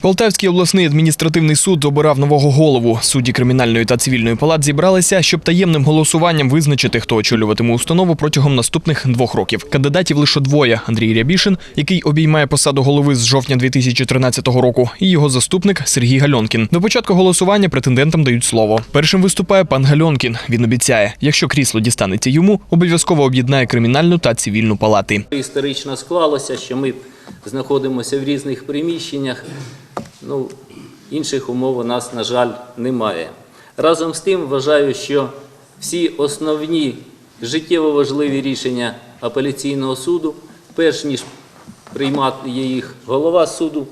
Полтавський обласний адміністративний суд обирав нового голову. Судді кримінальної та цивільної палат зібралися, щоб таємним голосуванням визначити, хто очолюватиме установу протягом наступних двох років. Кандидатів лише двоє: Андрій Рябішин, який обіймає посаду голови з жовтня 2013 року, і його заступник Сергій Гальонкін. До початку голосування претендентам дають слово. Першим виступає пан Гальонкін. Він обіцяє, якщо крісло дістанеться йому, обов'язково об'єднає кримінальну та цивільну палати. Історично склалося, що ми знаходимося в різних приміщеннях. Ну, інших умов у нас, на жаль, немає. Разом з тим вважаю, що всі основні життєво важливі рішення апеляційного суду, перш ніж приймати їх голова суду,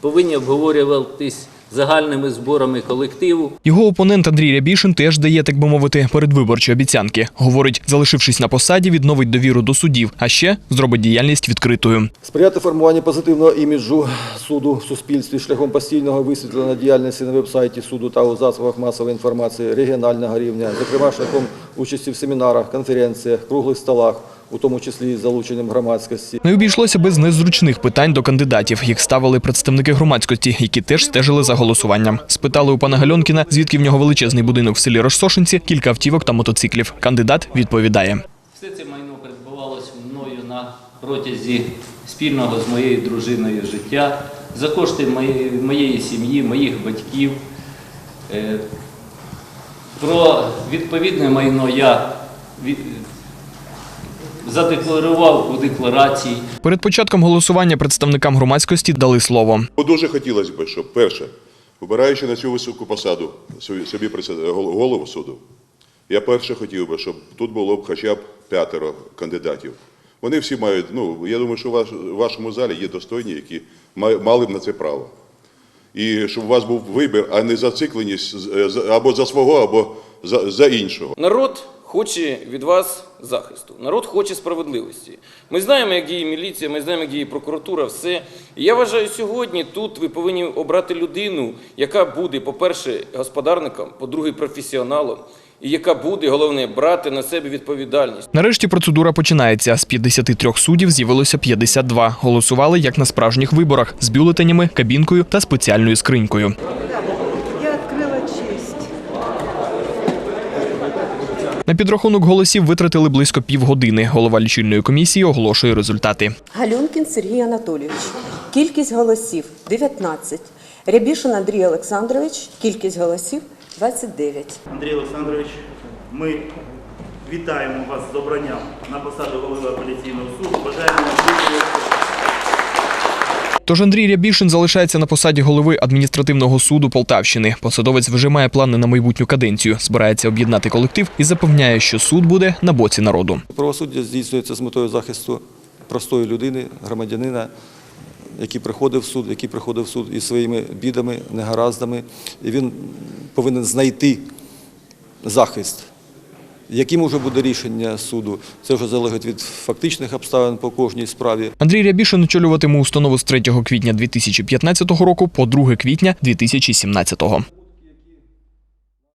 повинні обговорюватись загальними зборами колективу. Його опонент Андрій Рябішин теж дає, так би мовити, передвиборчі обіцянки. Говорить, залишившись на посаді, відновить довіру до судів, а ще зробить діяльність відкритою. Сприяти формуванню позитивного іміджу суду в суспільстві шляхом постійного висвітлення діяльності на веб-сайті суду та у засобах масової інформації регіонального рівня, зокрема шляхом участі в семінарах, конференціях, круглих столах, у тому числі з залученням громадськості. Не обійшлося без незручних питань до кандидатів. Їх ставили представники громадськості, які теж стежили за голосуванням. Спитали у пана Гальонкіна, звідки в нього величезний будинок в селі Розсошинці, кілька автівок та мотоциклів. Кандидат відповідає. Все це майно придбавалось мною на протязі спільного з моєю дружиною життя, за кошти моєї, моєї сім'ї, моїх батьків. Е, Про відповідне майно я від- задекларував у декларації. Перед початком голосування представникам громадськості дали слово. Бо Дуже хотілося б, щоб перше, вибираючи на цю високу посаду собі, голову суду, я перше хотів би, щоб тут було б хоча б п'ятеро кандидатів. Вони всі мають, ну я думаю, що в в вашому залі є достойні, які ма- мали б на це право. І щоб у вас був вибір, а не зацикленість або за свого, або за, за іншого. Народ хоче від вас захисту. Народ хоче справедливості. Ми знаємо, як діє міліція, ми знаємо, як діє прокуратура, все. І я вважаю, сьогодні тут ви повинні обрати людину, яка буде, по-перше, господарником, по-друге, професіоналом, і яка буде, головне, брати на себе відповідальність. Нарешті процедура починається. З 53 суддів з'явилося 52. Голосували як на справжніх виборах з бюлетенями, кабінкою та спеціальною скринькою. На підрахунок голосів витратили близько півгодини. Голова лічильної комісії оголошує результати. Галюнкін Сергій Анатолійович. Кількість голосів 19. Рябішин Андрій Олександрович. Кількість голосів 29. Андрій Олександрович, ми вітаємо вас з обранням на посаду голови апеляційного суду. Бажаємо вам. Тож Андрій Рябішин залишається на посаді голови адміністративного суду Полтавщини. Посадовець вже має плани на майбутню каденцію, збирається об'єднати колектив і запевняє, що суд буде на боці народу. Правосуддя здійснюється з метою захисту простої людини, громадянина, який приходив в суд, який приходив в суд із своїми бідами, негараздами, і він повинен знайти захист. Яким уже буде рішення суду, це вже залежить від фактичних обставин по кожній справі. Андрій Рябішин очолюватиме установу з 3 квітня 2015 року по 2 квітня 2017.